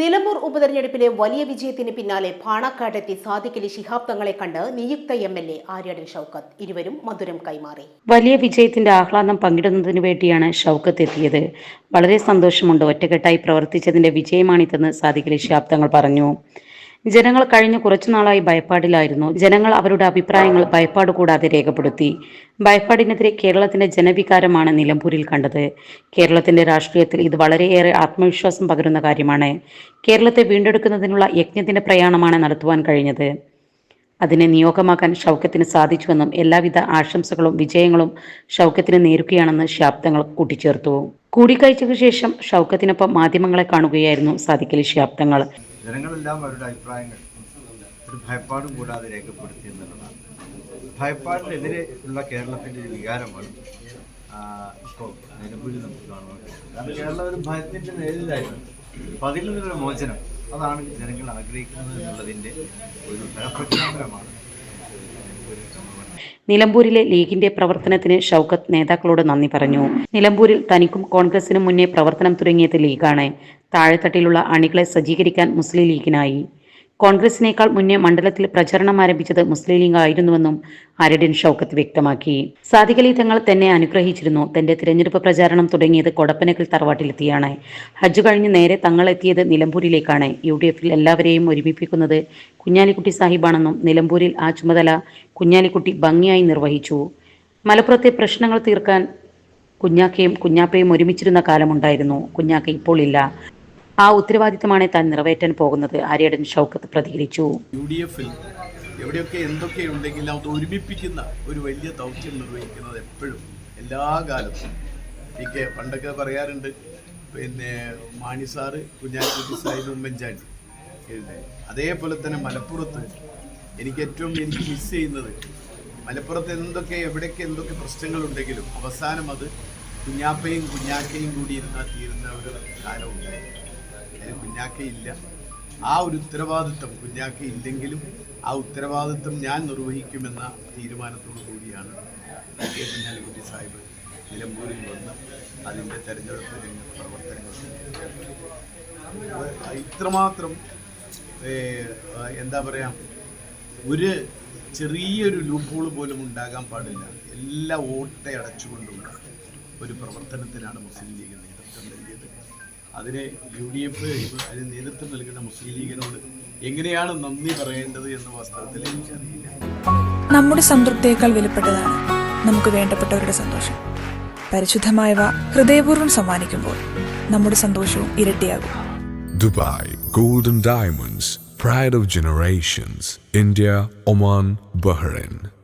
നിലമ്പൂർ ഉപതെരഞ്ഞെടുപ്പിലെ വലിയ വിജയത്തിന് പിന്നാലെ പാണക്കാട്ടെത്തി സാദിഖലി ശിഹാബ് തങ്ങളെ കണ്ട് നിയുക്ത M L A Aryadan Shoukath. ഇരുവരും മധുരം കൈമാറി. വലിയ വിജയത്തിന്റെ ആഹ്ലാദം പങ്കിടുന്നതിന് വേണ്ടിയാണ് ഷൗക്കത്ത് എത്തിയത്. വളരെ സന്തോഷമുണ്ട് ഒറ്റക്കെട്ടായി പ്രവർത്തിച്ചതിന്റെ വിജയമാണിതെന്ന് സാദിഖലി ശിഹാബ് തങ്ങൾ പറഞ്ഞു. ജനങ്ങൾ കഴിഞ്ഞ കുറച്ചുനാളായി ഭയപ്പാടിലായിരുന്നു. ജനങ്ങൾ അവരുടെ അഭിപ്രായങ്ങൾ ഭയപ്പാട് കൂടാതെ രേഖപ്പെടുത്തി. ഭയപ്പാടിനെതിരെ കേരളത്തിന്റെ ജനവികാരമാണ് നിലമ്പൂരിൽ കണ്ടത്. കേരളത്തിന്റെ രാഷ്ട്രീയത്തിൽ ഇത് വളരെയേറെ ആത്മവിശ്വാസം പകരുന്ന കാര്യമാണ്. കേരളത്തെ വീണ്ടെടുക്കുന്നതിനുള്ള യജ്ഞത്തിന്റെ പ്രയാണമാണ് നടത്തുവാൻ കഴിഞ്ഞത്. അതിനെ നിയോഗമാക്കാൻ ഷൗക്കത്തിന് സാധിച്ചുവെന്നും എല്ലാവിധ ആശംസകളും വിജയങ്ങളും ഷൗക്കത്തിന് നേരുകയാണെന്ന് ശാബ്ദങ്ങൾ കൂട്ടിച്ചേർത്തു. കൂടിക്കാഴ്ചയ്ക്ക് ശേഷം ഷൗക്കത്തിനൊപ്പം മാധ്യമങ്ങളെ കാണുകയായിരുന്നു സാദിഖലി ശാബ്ദങ്ങൾ. ജനങ്ങളെല്ലാം അവരുടെ അഭിപ്രായങ്ങൾ ഒരു ഭയപ്പാടും കൂടാതെ രേഖപ്പെടുത്തി എന്നുള്ളതാണ്. ഭയപ്പാടിനെതിരെ ഉള്ള കേരളത്തിന്റെ ഒരു വികാരമാണ് ഇപ്പോൾ നിലമ്പൂരിൽ നമുക്ക് കാണുവാൻ കാരണം കേരളം ഒരു ഭയത്തിന്റെ നേരിലായിരുന്നു. അപ്പം അതിൽ നിന്നൊരു മോചനം. അതാണ് ജനങ്ങൾ ആഗ്രഹിക്കുന്നത് എന്നുള്ളതിന്റെ ഒരു ഫലപ്രഖ്യാപനമാണ്. നിലമ്പൂരിലെ ലീഗിന്റെ പ്രവർത്തനത്തിന് ഷൗക്കത്ത് നേതാക്കളോട് നന്ദി പറഞ്ഞു. നിലമ്പൂരിൽ തനിക്കും കോൺഗ്രസിനും മുന്നേ പ്രവർത്തനം തുടങ്ങിയത് ലീഗാണ്. താഴെത്തട്ടിലുള്ള അണികളെ സജ്ജീകരിക്കാൻ മുസ്ലിം ലീഗിനായി. കോൺഗ്രസിനേക്കാൾ മുന്നേ മണ്ഡലത്തിൽ പ്രചരണം ആരംഭിച്ചത് മുസ്ലിം ലീഗ് ആയിരുന്നുവെന്നും ആരഡിൻ ഷൌക്കത്ത് വ്യക്തമാക്കി. സാദിഖലി തങ്ങൾ തന്നെ അനുഗ്രഹിച്ചിരുന്നു. തന്റെ തിരഞ്ഞെടുപ്പ് പ്രചാരണം തുടങ്ങിയത് കൊടപ്പനക്കൽ തറവാട്ടിലെത്തിയാണ്. ഹജ്ജ് കഴിഞ്ഞ് നേരെ തങ്ങളെത്തിയത് നിലമ്പൂരിലേക്കാണ്. യു ഡി എഫിൽ എല്ലാവരെയും ഒരുമിപ്പിക്കുന്നത് കുഞ്ഞാലിക്കുട്ടി സാഹിബാണെന്നും നിലമ്പൂരിൽ ആ ചുമതല കുഞ്ഞാലിക്കുട്ടി ഭംഗിയായി നിർവഹിച്ചു. മലപ്പുറത്തെ പ്രശ്നങ്ങൾ തീർക്കാൻ കുഞ്ഞാക്കയും കുഞ്ഞാപ്പയും ഒരുമിച്ചിരുന്ന കാലമുണ്ടായിരുന്നു. കുഞ്ഞാക്ക ഇപ്പോൾ ഇല്ല. ആ ഉത്തരവാദിത്തമാണ് താൻ നിറവേറ്റാൻ പോകുന്നത്. ആര്യടൻ ഷൗക്കത്ത് പ്രതികരിച്ചു. എവിടെയൊക്കെ എന്തൊക്കെ ഉണ്ടെങ്കിലും അത് ഒരുമിപ്പിക്കുന്ന ഒരു വലിയ ദൗത്യം നിർവഹിക്കുന്നത് എപ്പോഴും എല്ലാ കാലത്തും. എനിക്ക് പണ്ടൊക്കെ പറയാറുണ്ട് പിന്നെ മാണി സാറ് കുഞ്ഞാലിക്കുട്ടി സാഹിബ് ഉമ്മൻചാണ്ടി. അതേപോലെ തന്നെ മലപ്പുറത്ത് എനിക്ക് ഏറ്റവും എനിക്ക് മിസ് ചെയ്യുന്നത് മലപ്പുറത്ത് എന്തൊക്കെ എവിടെയൊക്കെ എന്തൊക്കെ പ്രശ്നങ്ങളുണ്ടെങ്കിലും അവസാനം അത് കുഞ്ഞാപ്പയും കുഞ്ഞാക്കയും കൂടി ഇരുന്നാൽ തീരുന്ന ഒരു കാലമുണ്ടായി അതിന് കുഞ്ഞാക്കയില്ല ആ ഒരു ഉത്തരവാദിത്വം കുഞ്ഞാക്ക ഇല്ലെങ്കിലും ആ ഉത്തരവാദിത്വം ഞാൻ നിർവഹിക്കുമെന്ന തീരുമാനത്തോടു കൂടിയാണ് കെ. കുഞ്ഞാലിക്കുട്ടി സാഹിബ് നിലമ്പൂരിൽ വന്ന് അതിന്റെ തെരഞ്ഞെടുപ്പ് രംഗത്ത് പ്രവർത്തനങ്ങൾ ഇത്രമാത്രം എന്താ പറയുക ഒരു ചെറിയൊരു ലൂപ്പോൾ പോലും ഉണ്ടാകാൻ പാടില്ല. എല്ലാ ഓട്ടയടച്ചുകൊണ്ടുള്ള ഒരു പ്രവർത്തനത്തിനാണ് മുസ്ലിം ലീഗ് നേതൃത്വം അതിന് യു ഡി എഫ് അതിന് നേതൃത്വം നൽകുന്ന മുസ്ലിം ലീഗിനോട് എങ്ങനെയാണ് നന്ദി പറയേണ്ടത് എന്ന വാസ്തവത്തിൽ എനിക്കറിയില്ല. നമ്മുടെ സംതൃപ്തിയേക്കാൾ വിലപ്പെട്ടതാണ് നമുക്ക് വേണ്ടപ്പെട്ടവരുടെ സന്തോഷം. പരിശുദ്ധമായവ ഹൃദയപൂർവം സമ്മാനിക്കുമ്പോൾ നമ്മുടെ സന്തോഷവും ഇരട്ടിയാകും. Dubai golden diamonds pride of generations India Oman Bahrain.